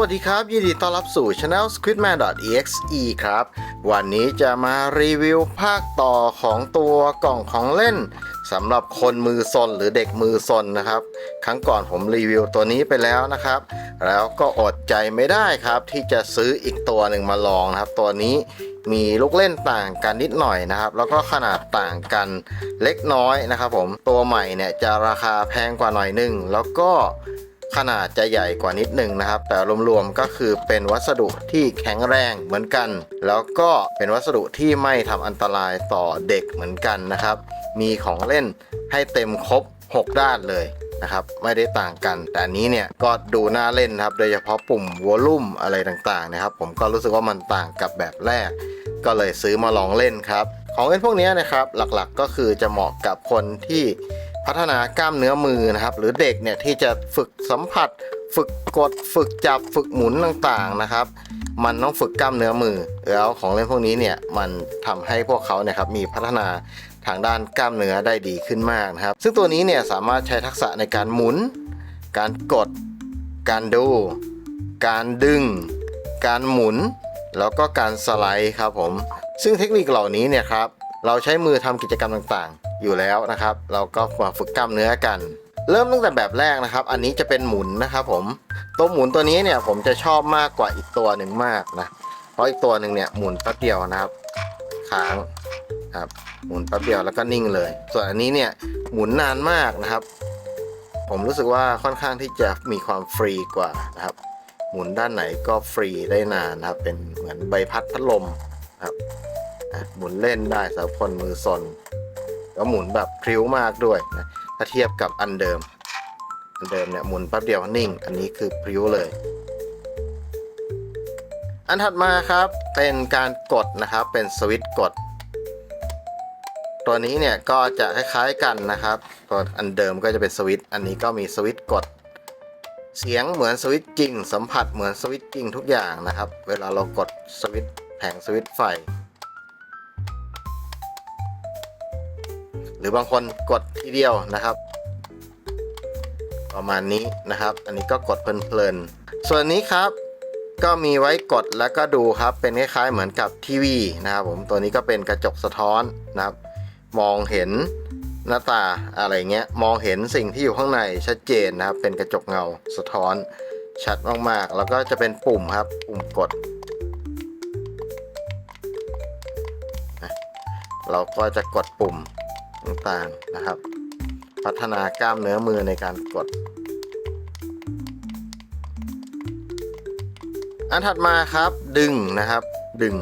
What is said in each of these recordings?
วัสดีครับ ยินดีต้อนรับสู่ Channel squidman.exe ครับ วันนี้จะมารีวิวภาคต่อของตัวกล่องของเล่นสำหรับคนมือซนหรือเด็กมือซนนะครับ ครั้งก่อนผมรีวิวตัวนี้ไปแล้วนะครับ แล้วก็อดใจไม่ได้ครับ ที่จะซื้ออีกตัวหนึ่งมาลองนะครับ ตัวนี้มีลูกเล่นต่างกันนิดหน่อยนะครับ แล้วก็ขนาดต่างกันเล็กน้อยนะครับ ผมตัวใหม่เนี่ยจะราคาแพงกว่าหน่อยหนึงแล้วก็ ขนาดจะใหญ่กว่านิดนึงนะครับ แต่รวมๆก็คือเป็นวัสดุที่แข็งแรงเหมือนกัน แล้วก็เป็นวัสดุที่ไม่ทำอันตรายต่อเด็กเหมือนกันนะครับ มีของเล่นให้เต็มครบ 6 ด้านเลยนะครับไม่ได้ต่างกัน แต่อันนี้เนี่ยก็ดูน่าเล่นครับ โดยเฉพาะปุ่มวอลลุ่มอะไรต่างๆนะครับ ผมก็รู้สึกว่ามันต่างกับแบบแรก ก็เลยซื้อมาลองเล่นครับ ของเล่นพวกนี้นะครับหลักๆก็คือจะเหมาะกับคนที่ พัฒนากล้ามเนื้อมือนะครับ หรือเด็กเนี่ยที่จะฝึกสัมผัส ฝึกกด ฝึกจับ ฝึกหมุนต่างๆนะครับ มันต้องฝึกกล้ามเนื้อมือ แล้วของเล่นพวกนี้เนี่ยมันทำให้พวกเขาเนี่ยครับมีพัฒนาทางด้านกล้ามเนื้อได้ดีขึ้นมากนะครับ ซึ่งตัวนี้เนี่ยสามารถใช้ทักษะในการหมุน การกด การดู การดึง การหมุน แล้วก็การสไลด์ครับผม ซึ่งเทคนิคเหล่านี้เนี่ยครับ เราใช้มือทำกิจกรรมต่างๆ อยู่แล้วนะครับ เราก็มาฝึกกล้ามเนื้อกัน เริ่มตั้งแต่แบบแรกนะครับ อันนี้จะเป็นหมุนนะครับผมตัวหมุนตัวนี้เนี่ยผมจะชอบมากกว่าอีกตัวหนึ่งมากนะเพราะอีกตัวหนึ่งเนี่ยหมุนแป๊บเดียวนะครับค้างครับหมุนแป๊บเดียวแล้วก็นิ่งเลย ส่วนอันนี้เนี่ยหมุนนานมากนะครับ ผมรู้สึกว่าค่อนข้างที่จะมีความฟรีกว่านะครับ หมุนด้านไหนก็ฟรีได้นานนะครับ เป็นเหมือนใบพัดพัดลมครับ หมุนเล่นได้สำหรับคนมือซนแล้วหมุนแบบพริ้วมากด้วยนะถ้าเทียบกับอันเดิม อันเดิมเนี่ยหมุนแป๊บเดียวนิ่ง อันนี้คือพริ้วเลย อันถัดมาครับเป็นการกดนะครับเป็นสวิตช์กด ตัวนี้เนี่ยก็จะคล้ายๆกันนะครับตัวอันเดิมก็จะเป็นสวิตช์อันนี้ก็มีสวิตช์กดเสียงเหมือนสวิตช์จริง สัมผัสเหมือนสวิตช์จริงทุกอย่างนะครับ เวลาเรากดสวิตช์แผงสวิตช์ไฟ รือบางคนกดทีเดียวนะครับ ประมาณนี้นะครับ อันนี้ก็กดเพลินๆส่วนนี้ครับก็มีไว้กดแล้วก็ดูครับเป็นคล้ายๆเหมือนกับทีวีนะครับผมตัวนี้ก็เป็นกระจกสะท้อนนะครับ มองเห็นหน้าตาอะไรเงี้ยมองเห็นสิ่งที่อยู่ข้างในชัดเจนนะครับ เป็นกระจกเงาสะท้อนชัดมากๆ แล้วก็จะเป็นปุ่มครับ ปุ่มกด เราก็จะกดปุ่ม ต่างๆนะครับ พัฒนากล้ามเนื้อมือในการกด อันถัดมาครับดึงนะครับ ดึง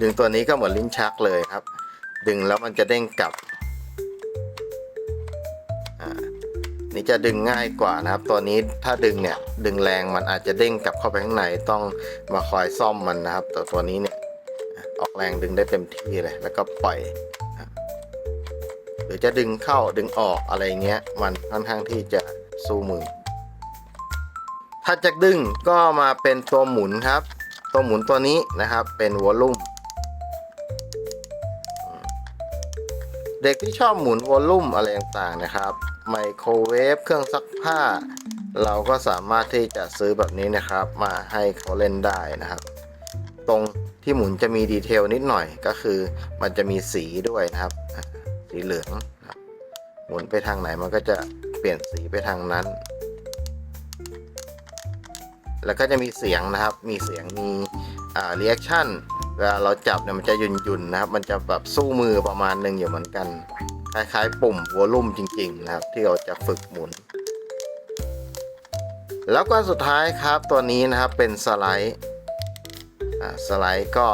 ดึงตัวนี้ก็เหมือนลิ้นชักเลยครับ ดึงแล้วมันจะเด้งกลับอ่านี่จะดึงง่ายกว่านะครับ ตัวนี้ถ้าดึงเนี่ยดึงแรงมันอาจจะเด้งกลับเข้าไปข้างในต้องมาคอยซ่อมมันนะครับแต่ตัวนี้เนี่ยออกแรงดึงได้เต็มที่เลย แล้วก็ปล่อย หรือจะดึงเข้าดึงออกอะไรเงี้ย มันค่อนข้างที่จะสู้มือ ถ้าจะดึงก็มาเป็นตัวหมุนครับ ตัวหมุนตัวนี้นะครับเป็นวอลลุ่มเด็กที่ชอบหมุนวอลลุ่มอะไรต่างๆนะครับไมโครเวฟเครื่องซักผ้า เราก็สามารถที่จะซื้อแบบนี้นะครับ มาให้เขาเล่นได้นะครับ ตรงที่หมุนจะมีดีเทลนิดหน่อยก็คือมันจะมีสีด้วยนะครับ สีเหลืองครับหมุนไปทางไหนมันก็จะเปลี่ยนสีไปทางนั้น แล้วก็จะมีเสียงนะครับ มีเสียง มีอ่า reaction เวลาเราจับเนี่ยมันจะหยุ่นๆนนะครับ มันจะแบบสู้มือประมาณหนึ่งอยู่เหมือนกัน คล้ายๆ ปุ่มวอลลุ่มจริง ๆ นะครับ ที่เราจะฝึกหมุน แล้วก็สุดท้ายครับตัวนี้นะครับเป็นสไลด์อ่าสไลด์ก็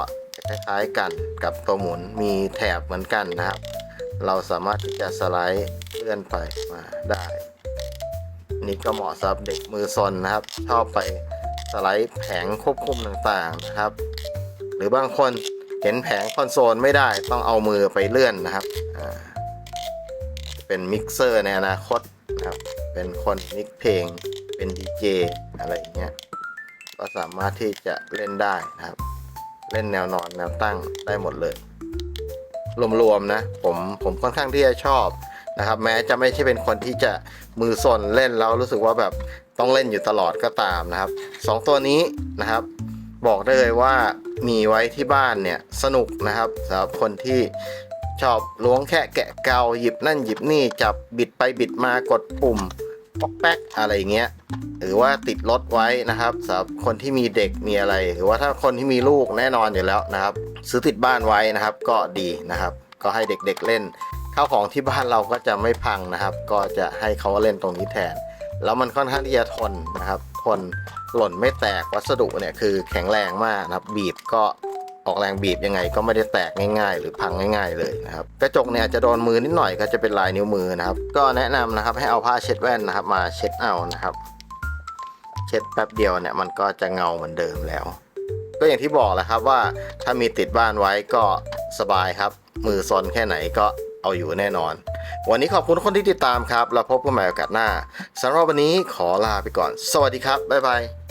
คล้ายๆกันกับตัวหมุนมีแถบเหมือนกันนะครับ เราสามารถที่จะสไลด์เลื่อนไปมาได้ นี่ก็เหมาะสำหรับเด็กมือซนนะครับ ชอบไปสไลด์แผงควบคุมต่างๆนะครับ หรือบางคนเห็นแผงคอนโซลไม่ได้ต้องเอามือไปเลื่อนนะครับเป็นมิกเซอร์ในอนาคตนะครับ เป็นคนมิกเพลง เป็นดีเจอะไรอย่างเงี้ย ก็สามารถที่จะเล่นได้นะครับ เล่นแนวนอนแนวตั้งได้หมดเลย รวมๆนะผมผมค่อนข้างที่จะชอบนะครับ แม้จะไม่ใช่เป็นคนที่จะมือสนเล่นแล้วรู้สึกว่าแบบต้องเล่นอยู่ตลอดก็ตามนะครับสองตัวนี้นะครับ บอกได้เลยว่ามีไว้ที่บ้านเนี่ยสนุกนะครับสำหรับคนที่ชอบล้วงแค่แกะเกาหยิบนั่นหยิบนี่จับบิดไปบิดมากดปุ่มป๊อกแป๊กอะไรเงี้ยหรือว่าติดรถไว้นะครับสำหรับคนที่มีเด็กมีอะไร หรือว่าถ้าคนที่มีลูกแน่นอนอยู่แล้วนะครับ ซื้อติดบ้านไว้นะครับ ก็ดีนะครับ ก็ให้เด็กๆเล่นข้าวของที่บ้านเราก็จะไม่พังนะครับ ก็จะให้เขาเล่นตรงนี้แทน แล้วมันค่อนข้างที่จะทนนะครับ ทนหล่นไม่แตกวัสดุเนี่ยคือแข็งแรงมากนะครับ บีบก็ออกแรงบีบยังไงก็ไม่ได้แตกง่ายๆ หรือพังง่าย ๆ เลยนะครับกระจกเนี่ยจจะโดนมือนิดหน่อยก็จะเป็นลายนิ้วมือนะครับ ก็แนะนำนะครับให้เอาผ้าเช็ดแว่นนะครับ มาเช็ดเอานะครับ เช็ดแป๊บเดียวเนี่ยมันก็จะเงาเหมือนเดิมแล้ว ก็อย่างที่บอกแหละครับว่าถ้ามีติดบ้านไว้ก็สบายครับ มือซนแค่ไหนก็เอาอยู่แน่นอน วันนี้ขอบคุณคนที่ติดตามครับ แล้วพบกันใหม่โอกาสหน้าสำหรับวันนี้ขอลาไปก่อน สวัสดีครับ บ๊ายบาย